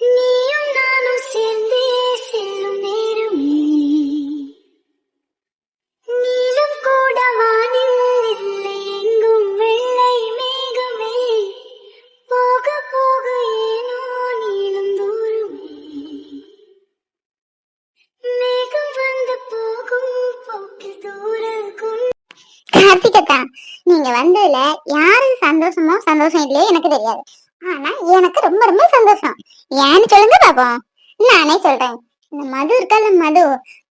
நீயும் நானும் சேர்ந்தே செல்லும் நேரமே. நீலும் கூட வானில் இல்லை எங்கும் வெள்ளை மேகமே. போக போக ஏனோ நீளும் தூரமே. மேகம் வந்து போகும் போக்கில் தூரக்கும் கொண்டு கார்த்திகத்தா நீங்க வந்ததுல யாருக்கு சந்தோஷமோ சந்தோஷம் இல்லையோ எனக்கு தெரியாது. ஆனா எனக்கு ரொம்ப ரொம்ப சந்தோஷம். ஏன்னு சொல்லுங்க பாப்போம். நானே சொல்றேன். இந்த மது இருக்கல மது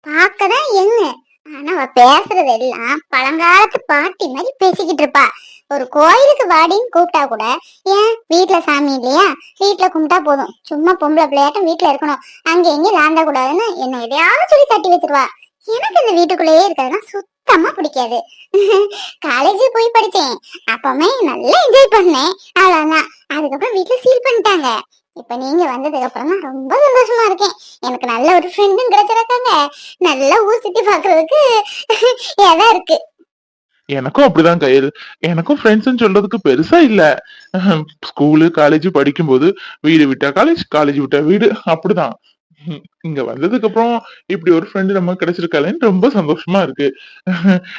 பார்க்கதான் எங்க. ஆனா அவ பேசுறது எல்லாம் பழங்காலத்து பாட்டி மாதிரி பேசிக்கிட்டு இருப்பா. ஒரு கோயிலுக்கு வாடின்னு கூப்பிட்டா கூட ஏன்? வீட்டுல சாமி இல்லையா? வீட்டுல கும்பிட்டா போதும். சும்மா பொம்பளை பிள்ளையாட்டம் வீட்டுல இருக்கணும். அங்க எங்கேயும் லாந்த கூடாதுன்னு என்ன எதையாவது சொல்லி தட்டி வச்சிருவா. எனக்கு இந்த வீட்டுக்குள்ளேயே இருக்கிறதுனா சுத்தமா பிடிக்காது. காலேஜ் போய் படிச்சேன். அப்பவுமே நல்லா என்ஜாய் பண்ணேன். அவ்வளவுதான். அதுக்கப்புறம் வீட்டுல சீல் பண்ணிட்டாங்க. இப்ப நீங்க வந்ததுக்கு அப்புறம் தான் ரொம்ப சந்தோஷமா இருக்கேன். எனக்கு நல்ல ஒரு ஃப்ரெண்டும் கிடைச்சிருக்காங்க. நல்லா ஊர் சுத்தி பாக்குறதுக்கு இடம் இருக்கு. எனக்கும் அப்படிதான் கையில். எனக்கும் ஃப்ரெண்ட்ஸ்னு சொல்றதுக்கு பெருசா இல்ல. ஸ்கூலு காலேஜ் படிக்கும்போது வீடு விட்டா காலேஜ் காலேஜ் விட்டா வீடு. அப்படிதான். இங்க வந்ததுக்கு அப்புறம் இப்படி ஒரு ஃப்ரெண்டு நமக்கு கிடைச்சிருக்காளேன்னு ரொம்ப சந்தோஷமா இருக்கு.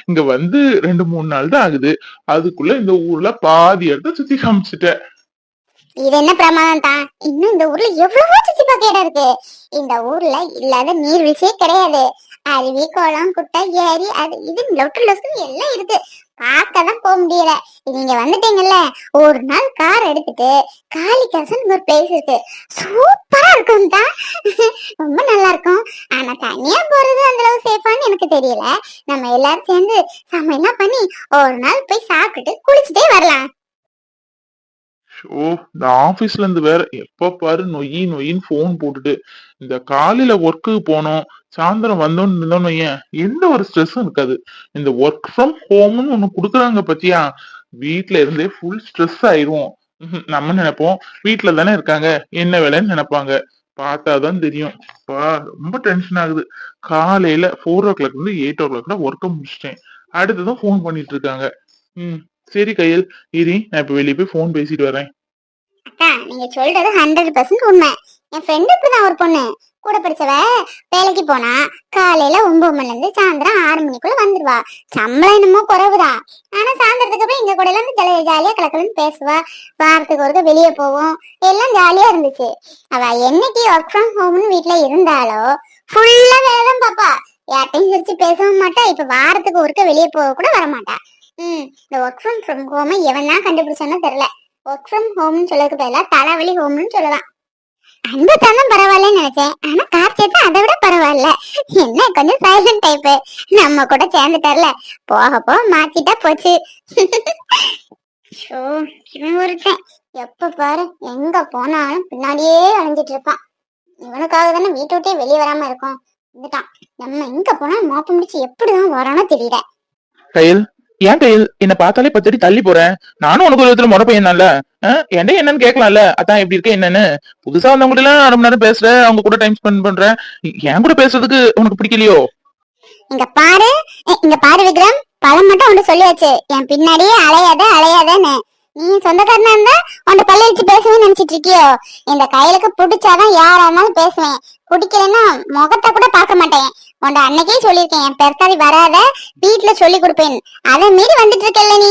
இங்க வந்து ரெண்டு மூணு நாள் தான் ஆகுது. அதுக்குள்ள இந்த ஊர்ல பாதி இடத்த சுத்தி காமிச்சிட்டேன். இது என்ன பிரமாதம் தான்? இன்னும் இந்த ஊர்ல எவ்வளவோ சுத்தி பார்க்க இடம் இருக்கு. இந்த ஊர்ல இல்லாத நீர்வீழ்ச்சியே கிடையாது. அருவி குளம் குட்டை ஏரி அது இது லொட்டு லொஸ்க்கு எல்லாம் இருக்கு. பார்க்கதான் போக முடியல. நீங்க வந்துட்டீங்கல்ல ஒரு நாள் கார் எடுத்துட்டு காளிகாசன் ஒரு பிளேஸ் இருக்கு. சூப்பரா இருக்கும் தான். ரொம்ப நல்லா இருக்கும். ஆனா தனியா போறது அந்த அளவு சேஃபான்னு எனக்கு தெரியல. நம்ம எல்லாரும் சேர்ந்து சமையல்லாம் பண்ணி ஒரு நாள் போய் சாப்பிட்டுட்டு குளிச்சுட்டே வரலாம். ஓ இந்த ஆபீஸ்ல இருந்து வேற எப்ப பாரு நொய்யி நொய்யின்னு போன் போட்டுட்டு இந்த காலையில ஒர்க்குக்கு போனோம் சாயந்தரம் வந்தோம்னு இருந்தோம்னு வையேன் எந்த ஒரு ஸ்ட்ரெஸ்ஸும் இருக்காது. இந்த ஒர்க் ஃப்ரம் ஹோம்னு ஒண்ணு குடுக்குறாங்க பத்தியா? வீட்டுல இருந்தே ஃபுல் ஸ்ட்ரெஸ் ஆயிரும் நம்ம நினைப்போம் வீட்ல தானே இருக்காங்க என்ன வேலைன்னு நினைப்பாங்க. பார்த்தாதான் தெரியும். பா ரொம்ப டென்ஷன் ஆகுது. காலையில ஃபோர் ஓ கிளாக் இருந்து எயிட் ஓ கிளாக்ல ஒர்க்கை முடிச்சிட்டேன். அடுத்ததும் ஃபோன் பண்ணிட்டு இருக்காங்க. ம் சரி கையல் இரி நான் இப்ப வெளியே போய் ஃபோன் பேசிட்டு வரேன். அக்கா நீங்க சொல்றது ஹண்ட்ரட் பர்சன்ட் உண்மை. என் ஃப்ரெண்டு இப்படிதான் ஒரு பொண்ணு. கூட படிச்சவ வேலைக்கு போனா காலையில ஒன்பது மணில இருந்து சாயந்தரம் ஆறு மணிக்குள்ள வந்துருவா. சம்பளம் என்னமோ குறைவுதான் ஆனா சாயந்தரத்துக்கு அப்புறம் எங்க கூட எல்லாம் ஜாலியா ஜாலியா கலக்கலன்னு பேசுவா. வாரத்துக்கு ஒருக்க வெளியே போவோம். எல்லாம் ஜாலியா இருந்துச்சு. அவ என்னைக்கு ஒர்க் ஃப்ரம் ஹோம்னு வீட்டுல இருந்தாலோ ஃபுல்லா வேலை தான் பாப்பா. யார்ட்டையும் சிரிச்சு பேசவும் மாட்டா. இப்ப வாரத்துக்கு ஒருக்க வெளியே போக கூட வரமாட்டா. ம் இந்த ஒர்க் ஃப்ரம் ஃப்ரம் ஹோமை எவன் தான் கண்டுபிடிச்சானோ தெரியல. ஒர்க் ஃப்ரம் ஹோம்னு சொல்லுறதுக்கு பதிலா தலைவலி ஹோம்னு சொல்லலாம். அன்பு தானே பரவாயில்லன்னு நினைச்சேன். ஆனா கார் அதை விட பரவாயில்ல. என்ன கொஞ்சம் சைலண்ட் டைப்பு நம்ம கூட சேர்ந்து தரல போக போக மாத்திட்டா போச்சு. ஷோ, இவன் ஒருத்தன். எப்ப பாரு எங்க போனாலும் பின்னாடியே அழிஞ்சிட்டு இருப்பான். இவனுக்காக தானே வீட்டை விட்டே வெளியே வராம இருக்கும். வந்துட்டான். நம்ம எங்க போனாலும் மோப்பம் முடிச்சு எப்படிதான் வரானோ தெரியல. கையில் ஏன் கையில் என்ன பார்த்தாலே பத்தடி தள்ளி போறேன். நானும் உனக்கு ஒரு விதத்துல முறை பையன் என்ன என்னன்னு கேட்கலாம்ல? அதான் எப்படி இருக்க என்னன்னு. புதுசா வந்தவங்க எல்லாம் அரை மணி நேரம் பேசுற அவங்க கூட டைம் ஸ்பெண்ட் பண்றேன் என் கூட பேசுறதுக்கு உனக்கு பிடிக்கலையோ? இங்க பாரு. இங்க பாரு விக்ரம். பழம் மட்டும் ஒன்று சொல்லியாச்சு. என் பின்னாடியே அலையாத அலையாதன்னு. நீ சொந்தக்காரனா இருந்தா உன்ட பள்ளி வச்சு பேசவே நினைச்சிட்டு இருக்கியோ? இந்த கையிலுக்கு பிடிச்சாதான் யாரா இருந்தாலும் பேசுவேன். பிடிக்கலன்னா முகத்தை கூட பார்க்க மாட்டேன். உன்ட அன்னைக்கே சொல்லியிருக்கேன் என் பெருத்தாடி வராத வீட்டுல சொல்லி கொடுப்பேன். அதை மீறி வந்துட்டு இருக்கல நீ?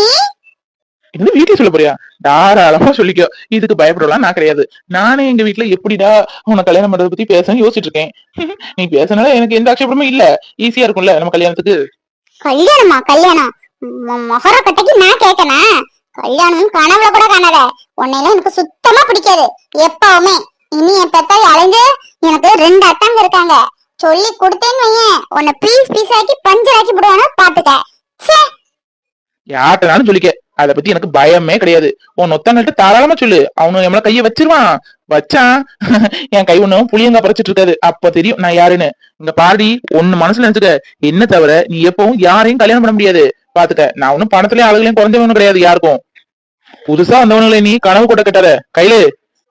என்ன வீட்டுல சொல்ல போறியா? தாராளமா சொல்லிக்கோ. இதுக்கு பயப்படலாம் நான் கிடையாது. நானே எங்க வீட்டுல எப்படிடா உன கல்யாணம் பண்றதை பத்தி பேசணும்னு யோசிச்சுட்டு இருக்கேன். நீ பேசுனால எனக்கு எந்த ஆட்சேபமும் இல்ல. ஈஸியா இருக்கும்ல நம்ம கல்யாணத்துக்கு. கல்யாணமா? கல்யாணம்? மொகர கட்டைக்கு நான் கேட்கனா கல்யாணம் கனவுல கூட காணாத. உன்னையெல்லாம் எனக்கு சுத்தமா பிடிக்காது. எப்பவுமே. இனி என் பெத்தாய் அலைஞ்சு எனக்கு ரெண்டு அத்தாங்க இருக்காங்க சொல்லி கொடுத்தேன்னு வையேன். உன்னை பீஸ் பீஸ் ஆக்கி பஞ்சர் ஆக்கி விடுவானா பாத்துக்க. ச்சே! சொல்லிக்க. அத பத்தி எனக்கு பயமே கிடையாது. உன் ஒத்தங்கள்ட்ட தாராளமா சொல்லு. அவனு நம்மள கைய வச்சிருவான். வச்சான். என் கை ஒண்ணும் புளியங்க பறிச்சிட்டு இருக்காது. அப்ப தெரியும் நான் யாருன்னு. இங்க பாடி ஒண்ணு மனசுல நினைச்சுக்க. என்ன தவிர நீ எப்பவும் யாரையும் கல்யாணம் பண்ண முடியாது. பாத்துக்க. நான் ஒன்னும் பணத்துலயும் ஆளுகளையும் குறைஞ்சவனும் கிடையாது யாருக்கும். புதுசா வந்தவனுங்களே நீ கனவு கூட கட்டாத கையில.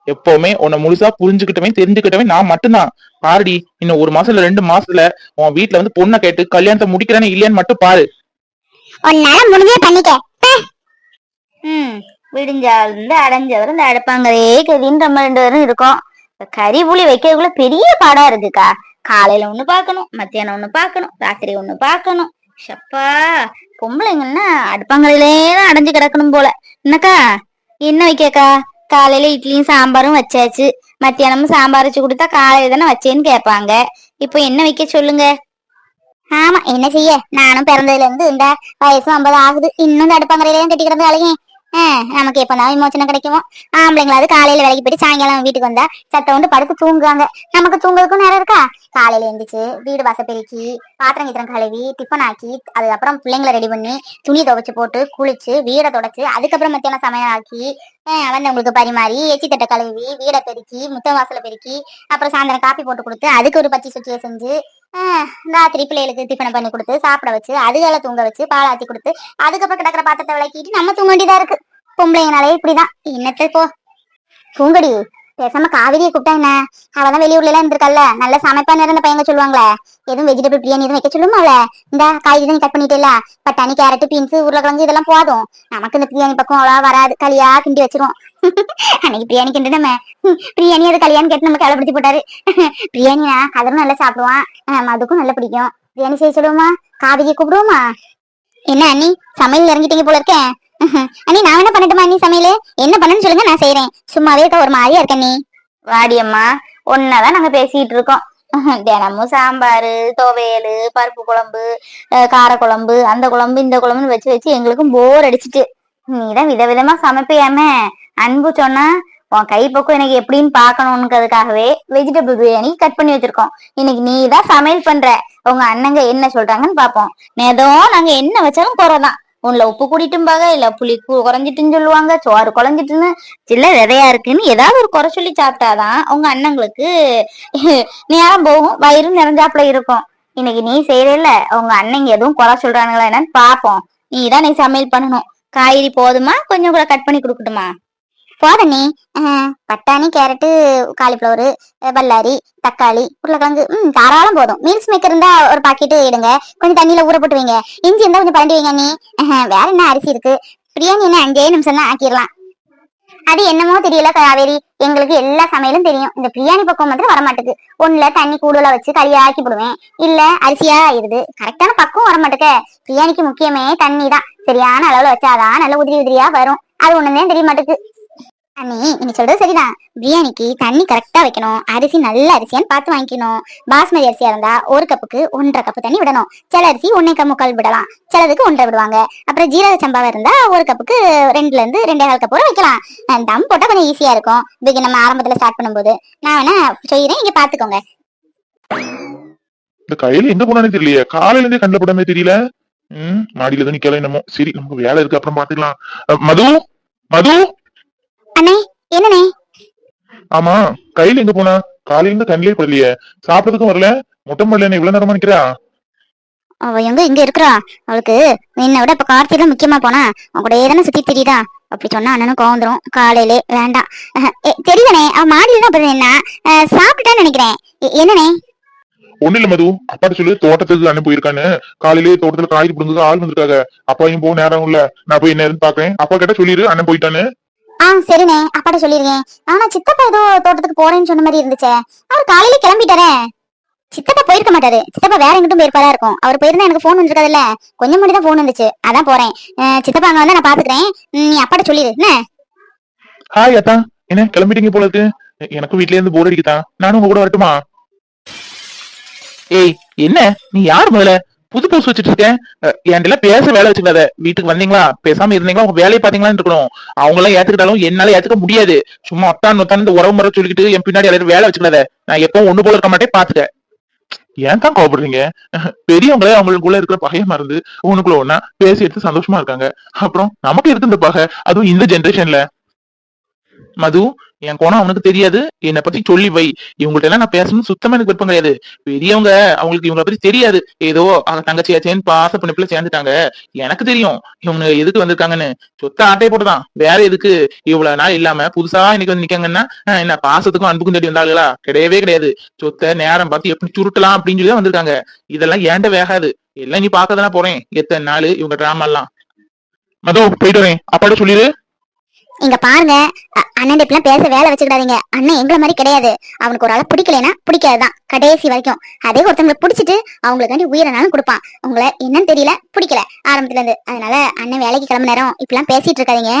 எப்பவுமே உன்னை முழுசா புரிஞ்சுக்கிட்டவன் தெரிஞ்சுக்கிட்டவன் நான் மட்டும்தான். பாருடி இன்னும் ஒரு மாசம் இல்ல ரெண்டு மாசத்துல உன் வீட்டுல வந்து பொண்ணை கேட்டு கல்யாணத்தை முடிக்கிறேன்னு இல்லையான்னு மட்டும் பாரு. உன்னால முடிஞ்சே பண்ணிக்க. ம் விடிஞ்சால் இருந்து அடைஞ்சவர் இந்த அடுப்பாங்கரையே கதின்னு நம்ம ரெண்டு பேரும் இருக்கோம் கறி புளி வைக்கிறதுக்குள்ள பெரிய பாடா இருக்குக்கா. காலையில ஒண்ணு பார்க்கணும் மத்தியானம் ஒண்ணு பார்க்கணும் ராத்திரி ஒண்ணு பார்க்கணும். ஷப்பா பொம்பளைங்கன்னா அடுப்பங்கரையிலே தான் அடைஞ்சு கிடக்கணும் போல. என்னக்கா என்ன வைக்கக்கா? காலையில இட்லியும் சாம்பாரும் வச்சாச்சு. மத்தியானமும் சாம்பார் வச்சு கொடுத்தா காலையில தானே வச்சேன்னு கேட்பாங்க. இப்போ என்ன வைக்க சொல்லுங்க? ஆமா என்ன செய்ய? நானும் பிறந்ததுல இருந்து இந்த வயசு ஐம்பது ஆகுது. இன்னும் இந்த கட்டி கிடந்து அழகேன் நமக்கு எப்பதான் விமோச்சனம் கிடைக்குமோ. ஆம்பளைங்களாவது காலையில வேலைக்கு போயிட்டு சாயங்காலம் வீட்டுக்கு வந்தா சத்த வந்து படுத்து தூங்குவாங்க. நமக்கு தூங்குறதுக்கும் நேரம் இருக்கா? காலையில எந்திரிச்சு வீடு வாச பெருக்கி பாத்திரம் கித்திரம் கழுவி டிஃபன் ஆக்கி அதுக்கப்புறம் பிள்ளைங்களை ரெடி பண்ணி துணி துவைச்சு போட்டு குளிச்சு வீடை தொடச்சு அதுக்கப்புறம் மத்தியானம் சமையல் ஆக்கி ஆஹ் வந்தவங்களுக்கு பரிமாறி எச்சி தட்டை கழுவி வீடை பெருக்கி முத்தம் வாசல பெருக்கி அப்புறம் சாயந்தரம் காப்பி போட்டு கொடுத்து அதுக்கு ஒரு பச்சை சுற்றியை செஞ்சு ஆஹ் ராத்திரி பிள்ளைகளுக்கு டிஃபனை பண்ணி கொடுத்து சாப்பிட வச்சு அதுகளை தூங்க வச்சு பால் ஆத்தி கொடுத்து அதுக்கப்புறம் கிடக்கிற பாத்திரத்தை விளக்கிட்டு நம்ம தூங்க வேண்டியதா இருக்கு. பொம்பளைங்கனாலே இப்படிதான். என்னத்தை போ தூங்கடி. பேசாம காவிரியை கூப்பிட்டா என்ன? அவதான் வெளியூர்ல எல்லாம் இருந்திருக்கல்ல நல்ல சமைப்பா இருந்த பையங்க சொல்லுவாங்களே. எதுவும் வெஜிடபிள் பிரியாணி எதுவும் வைக்க சொல்லுமால இந்த காய்கறி தான் கட் பண்ணிட்டேல பட்டாணி கேரட் பீன்ஸ் உருளைக்கிழங்கு இதெல்லாம் போதும். நமக்கு இந்த பிரியாணி பக்கம் அவ்வளவா வராது. களியா கிண்டி வச்சிருவோம் அன்னைக்கு பிரியாணி கிண்டு நம்ம. பிரியாணி அது கல்யாணம் கேட்டு நம்ம கலப்படுத்தி போட்டாரு. பிரியாணினா கதரும் நல்லா சாப்பிடுவான். அதுக்கும் நல்லா பிடிக்கும். பிரியாணி செய்ய சொல்லுவோமா? காவிரியை கூப்பிடுவோமா? என்ன அண்ணி சமையல் இறங்கிட்டீங்க போல இருக்கேன் அண்ணி நான் என்ன பண்ணட்டுமா நீ சமையல்? என்ன பண்ணணும்னு சொல்லுங்க நான் செய்யறேன் சும்மாவே இருக்க ஒரு மாதிரியா இருக்க நீ வாடியம்மா ஒன்னாதான் நாங்க பேசிட்டு இருக்கோம். தினமும் சாம்பார் துவையல் பருப்பு குழம்பு கார காரக்குழம்பு அந்த குழம்பு இந்த குழம்புன்னு வச்சு வச்சு எங்களுக்கும் போர் அடிச்சிட்டு. நீதான் விதவிதமா சமைப்பியாம. அன்பு சொன்னா உன் கைப்பக்கம் எனக்கு எப்படின்னு பாக்கணும்னுக்கிறதுக்காகவே வெஜிடபிள் பிரியாணி கட் பண்ணி வச்சிருக்கோம். இன்னைக்கு நீ தான் சமையல் பண்ற. உங்க அண்ணங்க என்ன சொல்றாங்கன்னு பாப்போம் மெதோ நாங்க என்ன வச்சாலும் குறைதான் உன்ல உப்பு கூட்டிட்டும்பாங்க இல்ல புளி கு- குறைஞ்சிட்டுன்னு சொல்லுவாங்க சோறு குறைஞ்சிட்டுன்னு. சில்ல விதையா இருக்குன்னு ஏதாவது ஒரு குறை சொல்லி சாப்பிட்டாதான் உங்க அண்ணங்களுக்கு நேரம் போகும் வயிறு நிறைஞ்சாப்புல இருக்கும். இன்னைக்கு நீ செய்யல உங்க அண்ணங்க எதுவும் குறை சொல்றானுங்களா என்னன்னு பாப்போம். நீ தான் நீ சமையல் பண்ணணும். காய்கறி போதுமா? கொஞ்சம் கூட கட் பண்ணி கொடுக்கட்டுமா? போதும் பட்டாணி கேரட்டு காலிஃப்ளவர் பல்லாரி தக்காளி உருளைக்கிழங்கு ம் தாராளம் போதும். மீல்ஸ் மேக்கர் இருந்தா ஒரு பாக்கெட் எடுங்க. கொஞ்சம் தண்ணியில ஊற போட்டு வைங்க. இஞ்சி இருந்தா கொஞ்சம் பரண்டி வைங்க நீ வேற என்ன அரிசி இருக்கு? பிரியாணி என்ன அஞ்சே நிமிஷம் தான் ஆக்கிடலாம். அது என்னமோ தெரியல காவேரி. எங்களுக்கு எல்லா சமையலும் தெரியும். இந்த பிரியாணி பக்கம் மட்டும் வர மாட்டுக்கு ஒண்ணுல தண்ணி கூடுதலா வச்சு களியா ஆக்கி போடுவேன் இல்ல அரிசியா ஆயிருது கரெக்டான பக்கம் வர மாட்டுக்க பிரியாணிக்கு முக்கியமே தண்ணி தான் சரியான அளவுல வச்சாதான் நல்ல உதிரி உதிரியா வரும். அது ஒண்ணுமே தெரிய மாட்டுக்கு அண்ணி நீங்க சொல்றது சரிதான். பிரியாணிக்கு தண்ணி கரெக்டா வைக்கணும். அரிசி நல்ல அரிசியான்னு பார்த்து வாங்கிக்கணும். பாஸ்மதி அரிசியா இருந்தா ஒரு கப்புக்கு ஒன்றரை கப்பு தண்ணி விடணும். சில அரிசி ஒன்னே முக்கால் விடலாம். சிலதுக்கு ஒன்றரை விடுவாங்க. அப்புறம் ஜீரக சம்பாவா இருந்தா ஒரு கப்புக்கு ரெண்டுல இருந்து ரெண்டே கால் கப்பு வைக்கலாம். தம் போட்டா கொஞ்சம் ஈஸியா இருக்கும். இதுக்கு நம்ம ஆரம்பத்துல ஸ்டார்ட் பண்ணும்போது. நான் வேணா செய்யறேன் இங்க பாத்துக்கோங்க. இந்த கையில எங்க போனானே தெரியலையே. காலையில இருந்தே கண்ணில் படமே தெரியல. ம் மாடியில தான் நிக்கல என்னமோ. சரி நமக்கு வேலை இருக்கு. அப்புறம் பாத்துக்கலாம். மது? மது? அண்ணே என்னண்ணே? ஆமா கையில எங்க போனா? காலையில இருந்து கண்ணிலே படலையே. சாப்பிடறதுக்கும் வரல. மொட்டை மாடல இவ்வளவு நேரமா நிக்கிறா? அவ எங்க இங்க இருக்கிறா? அவளுக்கு என்னை விட இப்ப கார்த்திகை முக்கியமா போனா. அவன் கூட தானே சுத்தி தெரியுதா? அப்படி சொன்னா அண்ணனும் கோவம் வந்துரும். காலையிலே வேண்டாம். அஹ், எ, தெரியலண்ணே அவ மாடியில தான் அப்படி என்ன சாப்பிட்டுட்டான்னு நினைக்கிறேன். எ- என்னண்ணே? ஒண்ணு இல்ல மது. அப்பாட்ட சொல்லு தோட்டத்துக்கு அண்ணன் போயிருக்கான்னு. காலையிலேயே தோட்டத்துல காய்கறி பிடுங்க ஆள் வந்திருக்காங்க. அப்பாயும் போக நேரம் இல்ல. நான் போய் என்ன பாக்குறேன். அப்பா கிட்ட சொல்லிரு அண்ணன் போயிட்டான்னு. ஆ சரிண்ணே. அப்பாட்ட சொல்லிருக்கேன். ஆனா சித்தப்பா ஏதோ தோட்டத்துக்கு போறேன்னு சொன்ன மாதிரி இருந்துச்சே. அவர் காலையில கிளம்பிட்டாரே. சித்தப்பா போயிருக்க மாட்டாரு. சித்தப்பா வேற எங்கிட்டும் போயிருப்பாரா இருக்கும். அவர் போயிருந்தா எனக்கு போன் வந்துருக்காதுல்ல. கொஞ்சம் முன்னாடி தான் போன் வந்துச்சு. அதான் போறேன். சித்தப்பா அங்க வந்து நான் பாத்துக்கிறேன். உம், நீ அப்பாட்ட சொல்லிடு என்ன? ஹாய் அத்தா. என்ன கிளம்பிட்டீங்க போல இருக்கு எனக்கும் வீட்ல இருந்து போர் அடிக்குதா? நானும் உங்க கூட வரட்டுமா? ஏய் என்ன? நீ யார் முதல்ல? புது போஸ்ட் வச்சுட்டு இருக்கேன் அஹ், என்கிட்ட பேச வேலை வச்சுக்காத. வீட்டுக்கு வந்தீங்களா? பேசாம இருந்தீங்களா? உங்க வேலையை பாத்தீங்களான்னு இருக்கணும். அவங்க எல்லாம் ஏத்துக்கிட்டாலும் என்னால ஏத்துக்க முடியாது. சும்மா ஒத்தான் ஒத்தான் இந்த உறவு முறை சொல்லிக்கிட்டு என் பின்னாடி எல்லாரும் வேலை வச்சுக்காத. நான் எப்பவும் ஒண்ணு போல இருக்க மாட்டேன் பாத்துக்க. ஏன் தான் கோபப்படுறீங்க பெரியவங்களே அவங்களுக்குள்ள இருக்கிற பகைய மறந்து உனக்குள்ள ஒன்னா பேசி எடுத்து சந்தோஷமா இருக்காங்க. அப்புறம் நமக்கு இருக்கு இந்த பகை? அதுவும் இந்த ஜென்ரேஷன்ல மது என் கோணம் அவனுக்கு தெரியாது. என்னை பத்தி சொல்லி வை. இவங்கள்ட்ட எல்லாம் நான் பேசணும்னு சுத்தமா எனக்கு விருப்பம் கிடையாது. பெரியவங்க அவங்களுக்கு இவங்களை பத்தி தெரியாது. ஏதோ அவங்க தங்கச்சியாச்சேன்னு பாச பிள்ளை சேர்ந்துட்டாங்க. எனக்கு தெரியும். இவங்க எதுக்கு வந்திருக்காங்கன்னு. சொத்த ஆட்டையை போட்டுதான். வேற எதுக்கு? இவ்வளவு நாள் இல்லாம புதுசா இன்னைக்கு வந்து நிக்காங்கன்னா என்ன பாசத்துக்கும் அன்புக்கும் தேடி வந்தாங்களா கிடையவே கிடையாது. சொத்த நேரம் பார்த்து எப்படி சுருட்டலாம் அப்படின்னு சொல்லி தான் வந்திருக்காங்க. இதெல்லாம் ஏண்ட வேகாது. எல்லாம் நீ பாக்கதான போறேன். எத்தனை நாள் இவங்க டிராமா எல்லாம். மது போயிட்டு வரேன். அப்பாட்ட சொல்லிடு இங்க பாருங்க அண்ணன் இப்படிலாம் பேச வேலை வச்சுக்கிடாதீங்க. அண்ணன் எங்களை மாதிரி கிடையாது. அவனுக்கு ஒரு ஆளை பிடிக்கலைன்னா பிடிக்காதுதான். கடைசி வரைக்கும். அதே ஒருத்தவங்களை பிடிச்சிட்டு அவங்களுக்காண்டி உயிரனாலும் கொடுப்பான். உங்களை என்னன்னு தெரியல பிடிக்கல ஆரம்பத்துல இருந்து அதனால அண்ணன் வேலைக்கு கிளம்ப நேரம் இப்படிலாம் பேசிட்டு இருக்காதீங்க.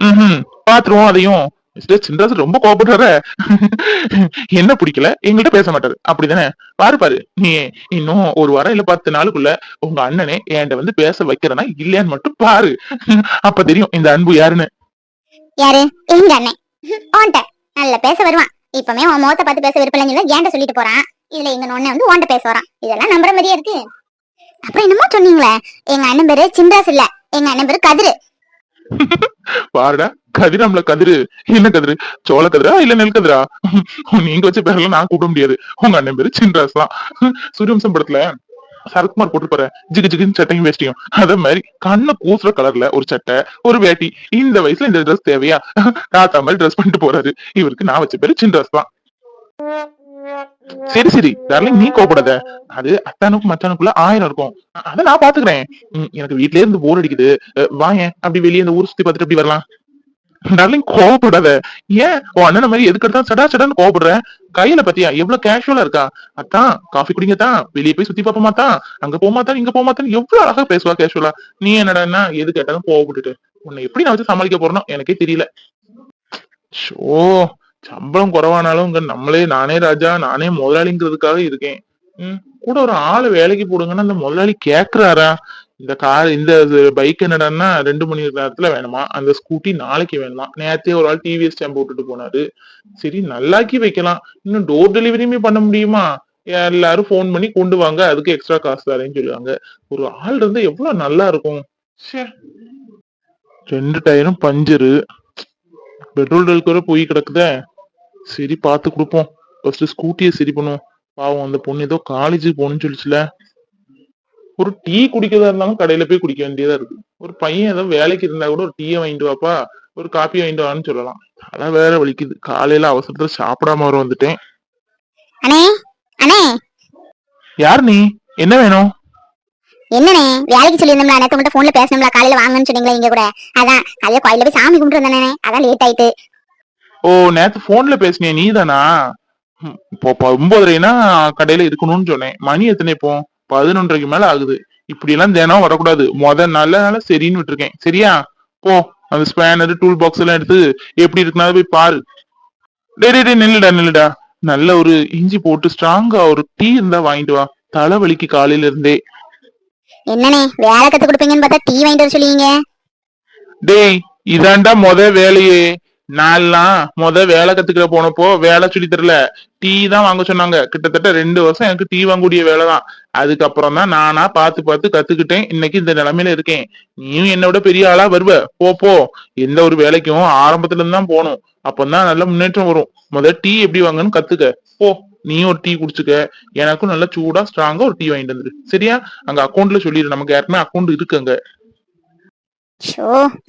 ம்ஹும். பாத்துருவோம் அதையும். மிஸ்டர் சின்ராஸ் ரொம்ப கோபப்படுறாரு. என்ன பிடிக்கல? எங்கள்கிட்ட பேச மாட்டாரு. அப்படிதானே? பாரு பாரு. நீ இன்னும் ஒரு வாரம் இல்ல பத்து நாளுக்குள்ள உங்க அண்ணனே என்கிட்ட வந்து பேச வைக்கிறனா இல்லையான்னு மட்டும் பாரு. அப்ப தெரியும் இந்த அன்பு யாருன்னு. யாரு? எங்க அண்ணன் ஓன்ட்ட நல்ல பேச வருவான். இப்பமே உன் முகத்தை பார்த்து பேச விருப்பம் இல்லைன்னு ஏன்ட்ட சொல்லிட்டு போறான். இதுல எங்க நொண்ணை வந்து ஓன்ட்ட பேச வரான். இதெல்லாம் நம்புற மாதிரியே இருக்கு. அப்புறம் என்னமோ சொன்னீங்களே? எங்க அண்ணன் பேரு சின்ராஸ் இல்ல. எங்க அண்ணன் பேரு கதிரு. பாருடா கதிராம்ல கதிரு. என்ன கதிரு? சோள கதிரா இல்ல நெல் கதிரா? நீங்க வச்ச பேரெல்லாம் நான் கூப்பிட முடியாது. உங்க அண்ணன் பேரு சின்ராஸ் தான் சூரியவம்சம் படத்துல சரத்குமார் போட்டுப்பாரு ஜிகு ஜிகுன்னு சட்டையும் வேஷ்டியும். அதே மாதிரி கண்ணு கூசுற கலர்ல ஒரு சட்டை ஒரு வேட்டி. இந்த வயசுல இந்த ட்ரெஸ் தேவையா? தாத்தா மாதிரி ட்ரெஸ் பண்ணிட்டு போறாரு. இவருக்கு நான் வச்ச பேரு சின்ராஸ் தான். சரி சரி. டார்லிங் நீ கோபப்படாத அது அத்தானுக்கும் மச்சானுக்குள்ள ஆயிரம் இருக்கும். அதை நான் பாத்துக்கிறேன். எனக்கு வீட்லயே இருந்து போர் அடிக்குது. வாங்க அப்படி வெளியே இந்த ஊர் சுத்தி பார்த்துட்டு அப்படி வரலாம்? டார்லிங் கோவப்படாத. ஏன்? உன் அண்ணன் மாதிரி எதுக்கு எடுத்தா சடா சடான்னு கோவப்படுற. கையில பத்தியா? எவ்வளவு கேஷுவலா இருக்கா? அத்தான் காஃபி குடிங்க தான் வெளியே போய் சுத்தி பார்ப்போமா தான் அங்க போமா தான் இங்க போமா தான் எவ்வளவு அழகா பேசுவா கேஷுவலா நீ என்னடா எது கேட்டாலும் கோவப்பட்டுட்டு உன்னை எப்படி நான் வச்சு சமாளிக்க போறேனோ எனக்கே தெரியல. ஷோ சம்பளம் குறைவானாலும் இங்க நம்மளே நானே ராஜா நானே முதலாளிங்கிறதுக்காக இருக்கேன். கூட ஒரு ஆளு வேலைக்கு போடுங்கன்னா அந்த முதலாளி கேக்குறாரா? இந்த கார் இந்த பைக் என்னடான்னா ரெண்டு மணி நேரத்துல வேணுமா? அந்த ஸ்கூட்டி நாளைக்கு வேணுமா? நேத்தே ஒரு ஆள் டிவிஎஸ் ஸ்டாம்ப் போட்டுட்டு போனாரு. சரி நல்லாக்கி வைக்கலாம். இன்னும் டோர் டெலிவரியுமே பண்ண முடியுமா? எல்லாரும் ஃபோன் பண்ணி கொண்டு வாங்க அதுக்கு எக்ஸ்ட்ரா காசு தரேன்னு சொல்லுவாங்க. ஒரு ஆள் இருந்து எவ்வளவு நல்லா இருக்கும். ச்சே. ரெண்டு டயரும் பஞ்சரு. பெட்ரோல் டெல்க்கு போய் கிடக்குதே. சரி பார்த்து கொடுப்போம். ஃபர்ஸ்ட் ஸ்கூட்டியை சரி பண்ணுவோம். பாவம் அந்த பொண்ணு ஏதோ காலேஜ் போகணும்னு சொல்லிச்சுல. ஒரு டீ குடிக்கிறதா இருந்தாலும் கடையில போய் குடிக்க வேண்டியதா இருக்கு. ஒரு பையன் ஏதோ வேலைக்கு இருந்தா கூட ஒரு டீயை வாங்கிட்டு வாப்பா ஒரு காப்பி வாங்கிட்டு வான்னு சொல்லலாம். அதான் வேற வலிக்குது. காலையில அவசரத்துல சாப்பிடாம வர வந்துட்டேன். அண்ணே அண்ணே. யார் நீ? என்ன வேணும்? என்னண்ணே வேலைக்கு சொல்லியிருந்தோம்ல நேத்து மட்டும் போன்ல பேசணும்ல காலையில வாங்கன்னு சொன்னீங்களா இங்க கூட. அதான் காலையில கோயில்ல போய் சாமி கும்பிட்டு வந்தேனே அதான் லேட் ஆயிட்டு. ஓ நேத்து போன்ல பேசுனிய நீதானா? இப்போ ஒன்பதரைனா கடையில இருக்கணும்னு சொன்னேன். மணி எத்தனை இப்போ? பதினொன்றரைக்கு மேல ஆகுது. இப்படி எல்லாம் தினம் வரக்கூடாது. முத நல்ல நாள சரின்னு விட்டுருக்கேன். சரியா? போ. அந்த ஸ்பேனர் டூல் பாக்ஸ் எல்லாம் எடுத்து எப்படி இருக்குனாலும் போய் பாரு. டேய் டேய், டேய் நில்லுடா நில்லுடா. நல்ல ஒரு இஞ்சி போட்டு ஸ்ட்ராங்கா ஒரு டீ இருந்தா வாங்கிட்டு வா. தலைவலிக்கு காலையில இருந்தே என்னண்ணே வேலை கத்து கொடுப்பீங்கன்னு பார்த்தா டீ வாங்கிட்டு வர சொல்லுவீங்க? டேய் இதாண்டா முத வேலையே. நான்லாம் முத வேலை கத்துக்கிற போனப்போ வேலை சொல்லி தரல. டீ தான் வாங்க சொன்னாங்க. கிட்டத்தட்ட ரெண்டு வருஷம் எனக்கு டீ வாங்கக்கூடிய வேலை தான். அதுக்கப்புறம் தான் நானா பார்த்து பார்த்து கத்துக்கிட்டேன். இன்னைக்கு இந்த நிலைமையில இருக்கேன். நீயும் என்னை விட பெரிய ஆளா வருவ. போ போ. எந்த ஒரு வேலைக்கும் ஆரம்பத்துல இருந்து தான் போகணும். அப்பதான் நல்ல முன்னேற்றம் வரும். முத டீ எப்படி வாங்கன்னு கத்துக்க. போ. நீயும் ஒரு டீ குடிச்சுக்க. எனக்கும் நல்லா சூடா ஸ்ட்ராங்கா ஒரு டீ வாங்கிட்டு வந்துரு. சரியா? அங்க அக்கௌண்ட்ல சொல்லிடு. நமக்கு யாருக்குமே அக்கௌண்ட் இருக்கு அங்க. ஷோ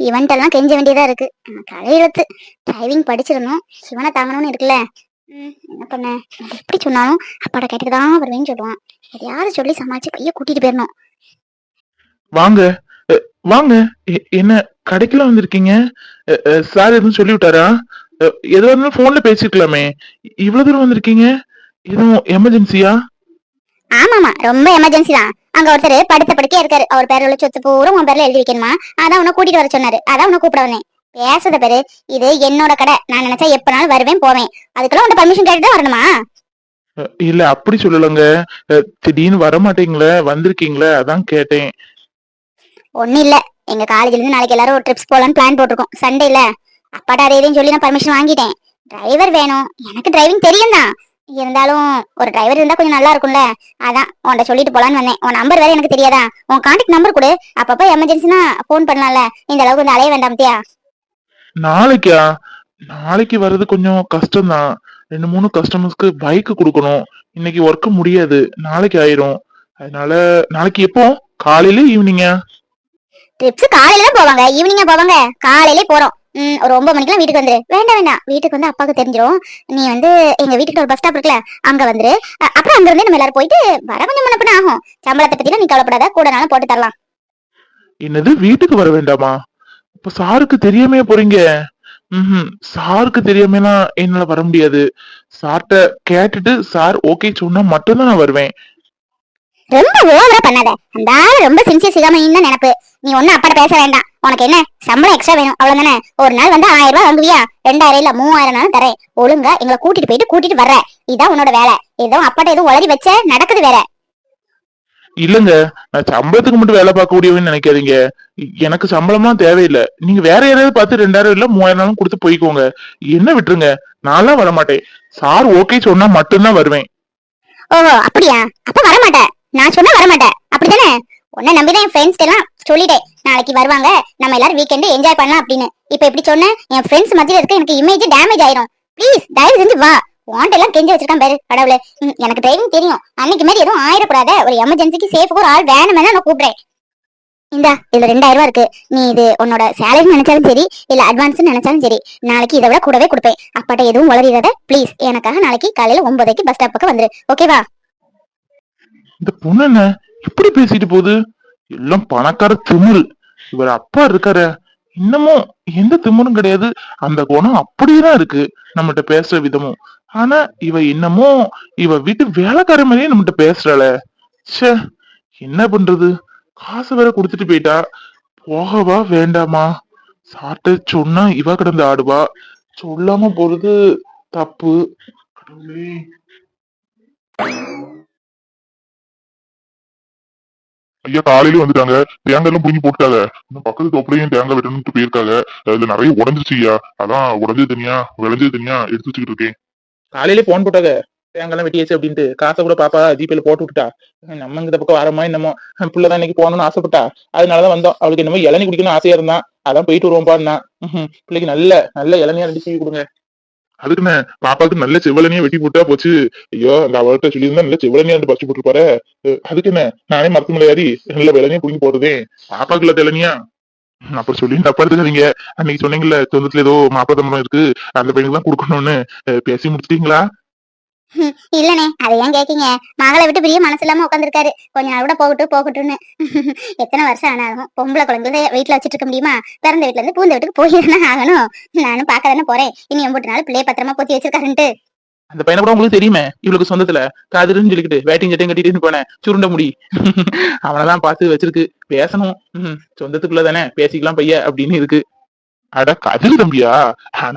இவன்ட்டெல்லாம் கெஞ்ச வேண்டியதா இருக்கு. தலையெழுத்து டிரைவிங் படிச்சிருந்தோம் சிவனை தாங்கணும்னு இருக்குல்ல. என்ன பண்ண? எப்படி சொன்னாலும் அப்பாட கேட்டுக்கு தான் வருவேன்னு சொல்லுவான். எதையாவது சொல்லி சமாளிச்சு பைய கூட்டிட்டு போயிடணும். வாங்க. வாங்க. என்ன கடைக்கெல்லாம் வந்திருக்கீங்க? சார் எதுவும் சொல்லி விட்டாரா? எதுவா இருந்தாலும் போன்ல பேசிக்கலாமே. இவ்வளவு தூரம் வந்திருக்கீங்க? எதுவும் எமர்ஜென்சியா ஆமாமா ரொம்ப எமர்ஜென்சி தான். அங்க ஒருத்தர் படுத்த படுக்கையா இருக்காரு. அவர் பேர்ல உள்ள சொத்து பூரா உன் பேர்ல எழுதி வைக்கணுமா? அதான் உன்னை கூட்டிட்டு வர சொன்னாரு. அதான் உன்னை கூப்பிட வந்தேன். பேசுறத பேரு இது என்னோட கடை. நான் நினைச்சா எப்பனாலும் வருவேன் போவேன். அதுக்கெல்லாம் உன்ட பர்மிஷன் கேட்டுட்டு வரணுமா? இல்ல அப்படி சொல்லலங்க. திடீர்னு வர மாட்டீங்களே வந்திருக்கீங்களே அதான் கேட்டேன். ஒண்ணும் இல்ல. எங்க காலேஜ்ல இருந்து நாளைக்கு எல்லாரும் ஒரு ட்ரிப்ஸ் போலான்னு பிளான் போட்டிருக்கோம். சண்டேல அப்பாடா அதை இதையும் சொல்லி நான் பர்மிஷன் வாங்கிட்டேன். டிரைவர் வேணும். எனக்கு டிரைவிங் தெரியும் தான் இருந்தாலும் ஒரு டிரைவர் இருந்தா கொஞ்சம் நல்லா இருக்கும்ல? அதான் உன்கிட்ட சொல்லிட்டு போலான்னு வந்தேன். உன் நம்பர் வேற எனக்கு தெரியாதா? உன் கான்டாக்ட் நம்பர் கொடு. அப்பப்ப எமர்ஜென்சினா ஃபோன் பண்ணலாம்ல. இந்த அளவுக்கு வந்து அலைய வேண்டாம் தியா நாளைக்கா நாளைக்கு வர்றது கொஞ்சம் கஷ்டம்தான். ரெண்டு மூணு கஸ்டமர்ஸ்க்கு பைக் கொடுக்கணும். இன்னைக்கு ஒர்க் முடியாது. நாளைக்கு ஆயிரும். அதனால நாளைக்கு எப்போ? காலையில ஈவினிங்கா ட்ரிப்ஸ் காலையில தான் போவாங்க. ஈவினிங்கா போவாங்க. காலையிலே போறோம். உம் ஒரு ஒன்பது மணிக்கெல்லாம் வீட்டுக்கு வந்துரு. வேண்டாம் வேண்டாம். வீட்டுக்கு வந்து அப்பாவுக்கு தெரிஞ்சிரும். நீ வந்து எங்க வீட்டுக்கு ஒரு பஸ் ஸ்டாப் இருக்குல்ல அங்க வந்துரு. அப்புறம் அங்க இருந்து நம்ம எல்லாரும் போயிட்டு வர கொஞ்சம் முன்ன ஆகும். சம்பளத்தை பத்தி நீ கவலைப்படாத. கூட நாளும் போட்டு தரலாம். என்னது? வீட்டுக்கு வர வேண்டாமா? இப்ப சாருக்கு தெரியாமே போறீங்க? ம் சாருக்கு தெரியாமலாம் என்னால வர முடியாது. சார்கிட்ட கேட்டுட்டு சார் ஓகே சொன்னா மட்டும்தான் நான் வருவேன். ரொம்ப ஓவரா பண்ணாத. அந்த ஆளு ரொம்ப சின்சியர் சிகாமணின்னு தான் நினைப்பு. நீ ஒன்னும் அப்பாட்ட பேச வேண்டாம். உனக்கு என்ன? சம்பளம் எக்ஸ்ட்ரா வேணும். அவ்வளவுதானே? ஒரு நாள் வந்து ஆயிரம் ரூபாய் வாங்குவியா? ரெண்டாயிரம் இல்ல மூவாயிரம் நாளும் தரேன். ஒழுங்கா எங்களை கூட்டிட்டு போயிட்டு கூட்டிட்டு வர்ற. இதான் உன்னோட வேலை. ஏதோ அப்பாட்ட எதுவும் உளறி வச்ச நடக்குது வேற. இல்லங்க நான் சம்பளத்துக்கு மட்டும் வேலை பார்க்கக்கூடியவன்னு நினைக்காதீங்க. எனக்கு சம்பளம்லாம் தேவையில்லை. நீங்க வேற யாராவது பார்த்து ரெண்டாயிரம் இல்ல மூவாயிரம் கொடுத்து போய்க்கோங்க. என்ன விட்டுருங்க? நான்லாம் வர மாட்டேன் சார் ஓகே சொன்னா மட்டும்தான் வருவேன். ஓஹோ அப்படியா? அப்ப வரமாட்டேன். நான் சொன்னா வரமாட்டேன். அப்படிதானே உன்னை நம்பிதான் என் ஃப்ரெண்ட்ஸ் எல்லாம் சொல்லிட்டேன். நாளைக்கு வருவாங்க. நம்ம எல்லாரும் வீக்கெண்டு என்ஜாய் பண்ணலாம் அப்படின்னு. இப்ப எப்படி சொன்ன என் ஃப்ரெண்ட்ஸ் மத்தியில இருக்க எனக்கு இமேஜ் டேமேஜ் ஆயிரும். ப்ளீஸ் தயவு செஞ்சு வா. வாண்ட் எல்லாம் கெஞ்சி வச்சிருக்கான் பாரு கடவுளே. எனக்கு டிரைவிங் தெரியும். அன்னைக்கு மாதிரி எதுவும் ஆயிடக்கூடாத ஒரு எமர்ஜென்சிக்கு சேஃபுக்கு ஒரு ஆள் வேணுமே நான் கூப்பிடுறேன். இந்தா இதுல ரெண்டாயிரம் ரூபா இருக்கு. நீ இது உன்னோட சேலரி நினைச்சாலும் சரி இல்ல அட்வான்ஸ் நினைச்சாலும் சரி நாளைக்கு இதை விட கூடவே கொடுப்பேன். அப்பாட்ட எதுவும் வளரிடாத ப்ளீஸ் எனக்காக நாளைக்கு காலையில ஒன்பதைக்கு பஸ் ஸ்டாப்புக்கு வந்துரு. ஓகேவா இந்த பொண்ணு என்ன இப்படி பேசிட்டு போகுது? எல்லாம் பணக்கார திமிரு. இவர் அப்பா இருக்காரு. இன்னமும் எந்த திமிரும் கிடையாது. அந்த குணம் அப்படியேதான் இருக்கு நம்மகிட்ட பேசுற விதமும். ஆனா இவ இன்னமும் இவ வீட்டு வேலைக்கார மாதிரியே நம்மகிட்ட பேசுறாள. ச்சே என்ன பண்றது? காசு வேற கொடுத்துட்டு போயிட்டா. போகவா வேண்டாமா? சாப்பிட்டு சொன்னா இவ கிடந்து ஆடுவா. சொல்லாம போறது தப்பு. கடவுளே. ஐயா காலையிலே வந்துட்டாங்க. தேங்காய் எல்லாம் புடுங்கி போட்டுட்டாங்க. இன்னும் பக்கத்து தோப்புலையும் தேங்காய் வெட்டணும்னு போயிருக்காங்க? அதுல நிறைய உடஞ்சிருச்சு ஐயா. அதான் உடஞ்சது தனியா விளைஞ்சது தனியா எடுத்து வச்சுக்கிட்டு இருக்கேன். காலையிலே போன் போட்டாங்க. தேங்காய்லாம் வெட்டியாச்சு அப்படின்ட்டு. காசை கூட பாப்பா ஜிபேல போட்டு விட்டுட்டா. நம்ம இந்த பக்கம் வரமா என்னமோ? பிள்ளைதான் இன்னைக்கு போகணும்னு ஆசைப்பட்டா. அதனாலதான் வந்தோம். அவளுக்கு என்னமோ இளநி குடிக்கணும்னு ஆசையா இருந்தான் அதான் போயிட்டு வருவோம்ப்பான்னா ம்ஹும். பிள்ளைக்கு நல்ல நல்ல இளநியா ரெண்டு செய்ய கொடுங்க. அதுக்குன்னு பாப்பாவுக்கு நல்ல செவ்வளனியா வெட்டி போட்டா போச்சு. ஐயோ அந்த அவர்கிட்ட சொல்லியிருந்தா நல்ல செவ்வளனையா வந்து பறிச்சு போட்டுருப்பாரு. அதுக்கு என்ன? நானே மரத்து மேல நல்ல விளனியா புடிங்கி போடுறதே. பாப்பாக்கு இல்ல தெளனியா அப்புறம் சொல்லி தப்பா எடுத்துக்காதீங்க. அன்னைக்கு சொன்னீங்கல்ல சொந்தத்துல ஏதோ மாப்பிள்ளை தம்பரம் இருக்கு. அந்த பையனுக்கு தான் கொடுக்கணும்னு. பேசி முடிச்சிட்டீங்களா? இல்லனே அதை ஏன் கேக்கீங்க? மகளை விட்டு பிரிய மனசு இல்லாம உட்காந்துருக்காரு கொஞ்ச நாள் கூட போகட்டும் போகட்டும்னு எத்தனை வருஷம் ஆனாலும் பொம்பளை குழந்தை வீட்டுல வச்சிட்டு இருக்க முடியுமா? பிறந்த வீட்டுல இருந்து பூந்த வீட்டுக்கு போயிருந்தா ஆகணும். நானும் பாக்க தானே போறேன். இனி எம்பூட்டு நாள் பிள்ளைய பத்திரமா போத்தி வச்சிருக்காருன்ட்டு. அந்த பையனை கூட உங்களுக்கு தெரியுமே? இவளுக்கு சொந்தத்துல. காதுன்னு சொல்லிக்கிட்டு வேட்டிங் சட்டையும் கட்டிட்டு போனேன். சுருண்ட முடி. அவனதான் பார்த்து வச்சிருக்கு. பேசணும். சொந்தத்துக்குள்ள தானே பேசிக்கலாம் பைய அப்படின்னு இருக்கு. அட கதிர் தம்பியா?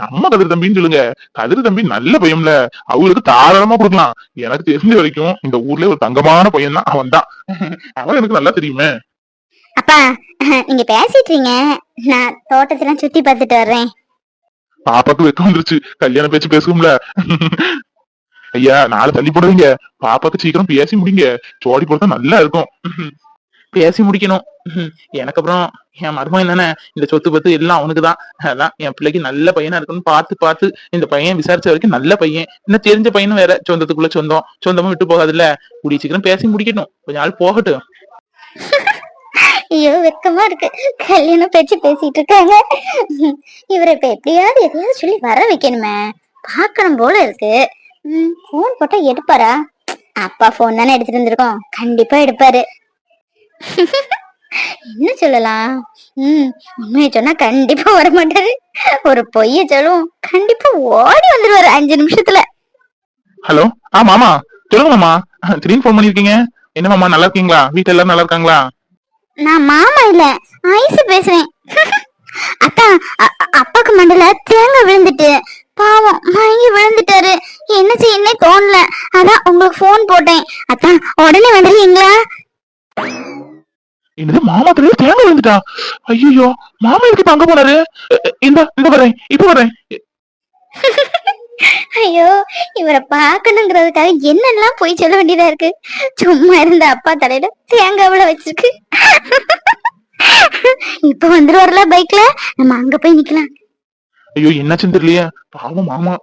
நம்ம கதிர் தம்பின்னு சொல்லுங்க. கதிர் தம்பி நல்ல பையன்ல. அவங்களுக்கு தாராளமா கொடுக்கலாம். எனக்கு தெரிஞ்ச வரைக்கும் இந்த ஊர்ல ஒரு தங்கமான பையன் தான் அவன் தான் அவன் எனக்கு நல்லா தெரியுமே. அப்பா நீங்க பேசிட்டீங்க நான் தோட்டத்தெல்லாம் சுத்தி பார்த்துட்டு வர்றேன். பாப்பாக்கு வெக்கம் வந்துருச்சு. கல்யாண பேச்சு பேசுவோம்ல. ஐயா நாளை தள்ளி போடுவீங்க பாப்பாக்கு சீக்கிரம் பேசி முடிங்க. ஜோடி போடுறதா நல்லா இருக்கும். பேசி முடிக்கணும். எனக்கு அப்புறம் என் மருமகன் தானே இந்த சொத்து பத்து எல்லாம் அவனுக்கு தான் அதான் என் பிள்ளைக்கு நல்ல பையனா இருக்குன்னு பார்த்து பார்த்து இந்த பையன் விசாரிச்ச வரைக்கும் நல்ல பையன். இன்னும் தெரிஞ்ச பையனும் வேற சொந்தத்துக்குள்ள சொந்தம். சொந்தமும் விட்டு போகாதுல்ல. கூடிய சீக்கிரம் பேசி முடிக்கணும் கொஞ்ச நாள் போகட்டும். ஐயோ வெக்கமா இருக்கு. கல்யாணம் பேச்சு பேசிட்டு இருக்காங்க. இவரை இப்ப எப்படியாவது எதையாவது சொல்லி வர வைக்கணுமே. பார்க்கணும் போல இருக்கு. போன் போட்டா எடுப்பாரா? அப்பா போன் தானே எடுத்துட்டு வந்திருக்கோம். கண்டிப்பா எடுப்பாரு. என்ன சொல்லலாம்? ம் உண்மையை சொன்னா கண்டிப்பா வர மாட்டாரு ஒரு பொய்ய சொல்லுவோம். கண்டிப்பா ஓடி வந்துருவாரு அஞ்சு நிமிஷத்துல. ஹலோ ஆ மாமா சொல்லுங்க மாமா. திடீர்னு ஃபோன் பண்ணிருக்கீங்க? என்ன மாமா நல்லா இருக்கீங்களா? வீட்டுல எல்லாரும் நல்லா இருக்காங்களா? நான் மாமா இல்ல ஐசு பேசுறேன். அத்தா அப்பாக்கு மண்டல தேங்காய் விழுந்துட்டு பாவம் மயங்கி விழுந்துட்டாரு. என்ன செய்யனே தோணல. அதான் உங்களுக்கு ஃபோன் போட்டேன். அத்தா உடனே வந்துருக்கீங்களா என்னது மாமா தலையில தேங்காய் விழுந்துட்டா? ஐயோ மாமா எதுக்கு அங்க போனாரு? இந்த இந்த வரேன் இப்ப வரேன் ஐயோ இவரை பாக்கணுங்கிறதுக்காக என்னெல்லாம் போய் சொல்ல வேண்டியதா இருக்கு? சும்மா இருந்த அப்பா தலையில தேங்காய் விழ வச்சிருக்கு. இப்ப வந்துருவார்ல பைக்ல நம்ம அங்க போய் நிக்கலாம். ஐயோ என்னாச்சுன்னு தெரியலையே. பாவம் மாமா.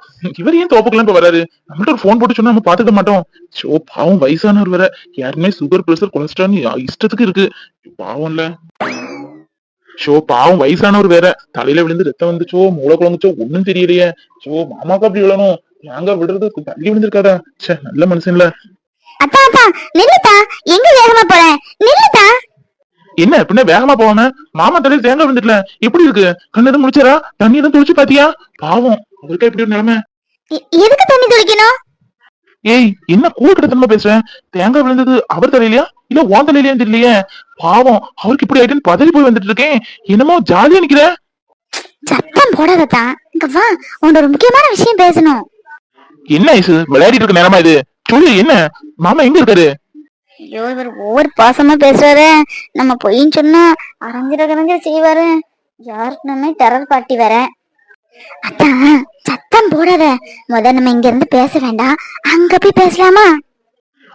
இவர் ஏன் தோப்புக்கெல்லாம் இப்ப வராரு? நம்மள்ட்ட ஒரு போன் போட்டு சொன்னா நம்ம பாத்துக்க மாட்டோம். சோ பாவம் வயசானவர் வேற. யாருமே சுகர் பிரஷர் கொலஸ்ட்ரால் இஷ்டத்துக்கு இருக்கு. பாவம்ல. ஷோ பாவம் வயசானவர் வேற. தலையில விழுந்து ரத்தம் வந்துச்சோ மூளை குழந்துச்சோ ஒண்ணும் தெரியலையே. சோ மாமாக்கு அப்படி விழணும் நாங்க விடுறது தள்ளி விழுந்திருக்காதா ச்சே நல்ல மனுஷன்ல. அத்தா அத்தா நில்லுத்தா எங்க வேகமா போறேன் நில்லுத்தா என்ன பின்ன வேகமா போவாம மாமா தலையில தேங்காய் விழுந்துட்டல? எப்படி இருக்கு? கண்ணு முடிச்சாரா தண்ணி எதுவும் துளிச்சு பாத்தியா? பாவம். அவருக்கா இப்படி ஒரு நிலைமை? எதுக்கு தண்ணி தெளிக்கணும்? ஏய் என்ன கூட்டத்தனமா பேசுறேன் தேங்காய் விழுந்தது அவர் தலையிலயா? இல்ல உன் தலையிலயா தெரியலையே. பாவம். அவருக்கு இப்படி ஆயிட்டுன்னு பதறி போய் வந்துட்டு இருக்கேன். என்னமோ ஜாலியா நிக்கிற? சத்தம் போடாததான் இங்க வா. உன்னோட ஒரு முக்கியமான விஷயம் பேசணும். என்ன ஐசு? விளையாடிட்டு இருக்க நேரமா இது? சொல்லு என்ன? மாமா எங்க இருக்காரு? ஐயோ இவர் ஒவ்வொரு பாசமா பேசுறாரு. நம்ம பொய்ன்னு சொன்னா அரைஞ்சிட கரைஞ்சிட செய்வாரு. யாருக்குமே டெரர் பாட்டி வேற. அதான் சத்தம் போடாத. முத நம்ம இங்க இருந்து பேச வேண்டாம். அங்க போய் பேசலாமா?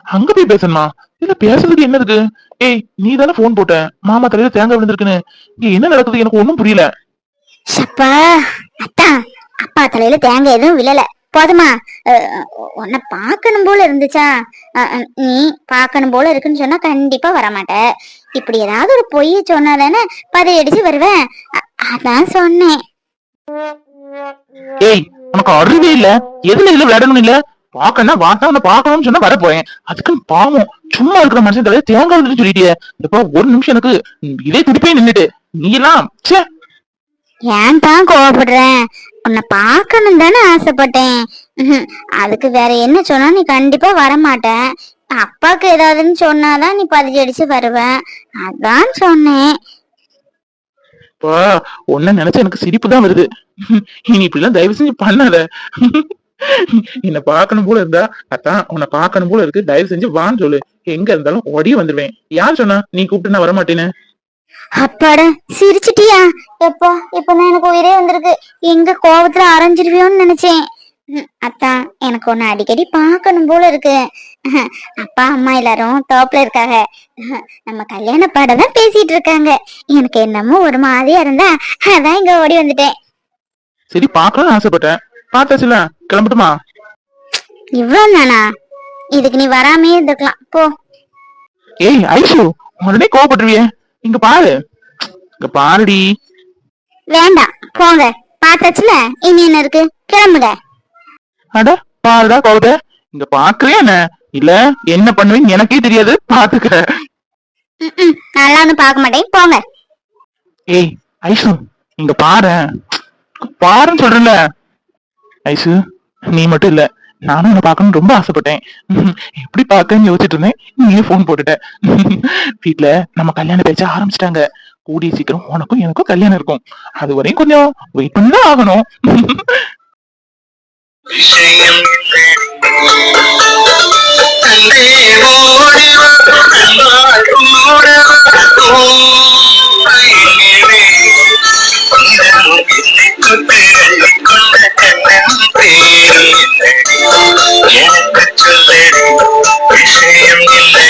அங்க போய் பேசணுமா? இல்ல பேசுறதுக்கு என்ன இருக்கு? ஏய் நீ தானே போன் போட்ட. மாமா தலையில தேங்காய் விழுந்திருக்குன்னு. இங்க என்ன நடக்குது? எனக்கு ஒண்ணும் புரியல. ஷப்பா அத்தான் அப்பா தலையில தேங்காய் எதுவும் விழல. போதுமா? உன்னை பார்க்கணும் போல இருந்துச்சா? நீ பார்க்கணும் போல இருக்குன்னு சொன்னா கண்டிப்பா வரமாட்ட. இப்படி ஏதாவது ஒரு பொய்ய சொன்னாதானே பதை அடிச்சு வருவேன் அதான் சொன்னேன். ஏய் உனக்கு அறிவே இல்ல? எதுல இதுல விளையாடணும் இல்ல? பாக்கனா வாசா உன்னை பாக்கணும்னு சொன்னா வர போறேன். அதுக்கு பாவம். சும்மா இருக்கிற மனுஷன் தலையில தேங்காய் விழுந்துட்டு சொல்லிட்டியே. இப்ப ஒரு நிமிஷம் எனக்கு இதே துடிப்பே நின்னுட்டு. நீ எல்லாம் ஏன் தான் கோவப்படுறேன் உன்னை பார்க்கணும் தானே ஆசைப்பட்டேன். அதுக்கு வேற என்ன சொன்னா நீ கண்டிப்பா வரமாட்ட. அப்பாக்கு ஏதாவதுன்னு சொன்னாதான் நீ பதிச்சு அடிச்சு வருவ. அதான் சொன்னேன். இப்ப உன்ன நினைச்சா எனக்கு சிரிப்பு தான் வருது. இனி இப்படி எல்லாம் தயவு செஞ்சு பண்ணாத. என்ன பார்க்கணும் போல இருந்தா அதான் உன்னை பார்க்கணும் போல இருக்கு. தயவு செஞ்சு வான்னு சொல்லு. எங்க இருந்தாலும் ஓடி வந்துருவேன். யார் சொன்னா நீ கூப்பிட்டு நான் வரமாட்டேன்னு? அப்பாடா சிரிச்சிட்டியா? எப்பா இப்பதான் எனக்கு உயிரே வந்திருக்கு. எங்க கோவத்துல அரைஞ்சிருவியோன்னு நினைச்சேன். ம், அத்தான் எனக்கு ஒண்ணு அடிக்கடி பார்க்கணும் போல இருக்கு. அப்பா அம்மா எல்லாரும் தோப்புல இருக்காங்க. நம்ம கல்யாண பாடம் தான் பேசிட்டு இருக்காங்க. எனக்கு என்னமோ ஒரு மாதிரியா இருந்தா அதான் இங்க ஓடி வந்துட்டேன். சரி பார்க்கணும்னு ஆசைப்பட்டேன். பார்த்தாச்சுல கிளம்பட்டுமா? இவ்வளவு தானா? இதுக்கு நீ வராமே இருந்துக்கலாம். போ. ஏய் ஐஷு உடனே கோவப்பட்டுருவியே. இங்க பாரு. இங்க பாருடி. வேண்டாம் போங்க. பார்த்தாச்சுல? இனி என்ன இருக்கு? கிளம்புங்க. அட பாருடா கோவத்தை இங்க பாக்குறியா என்ன? இல்ல என்ன பண்ணுவீங்க எனக்கே தெரியாது. பாத்துக்க. நல்லா பார்க்க மாட்டேன். போங்க. ஏய் ஐசு இங்க பாரு. பாருன்னு சொல்றேன்ல. ஐசு நீ மட்டும் இல்ல. நானும் உன்னை பார்க்கணும்னு ரொம்ப ஆசைப்பட்டேன். எப்படி பார்க்கன்னு யோசிச்சுட்டு இருந்தேன். நீயே போன் போட்டுட்ட. வீட்ல நம்ம கல்யாண பேச்ச ஆரம்பிச்சிட்டாங்க. கூடிய சீக்கிரம் உனக்கும் எனக்கும் கல்யாணம் இருக்கும். அது வரையும் கொஞ்சம் வெயிட் பண்ணி தான் ஆகணும். எனக்கு சொல்லடி விஷயம் இல்லை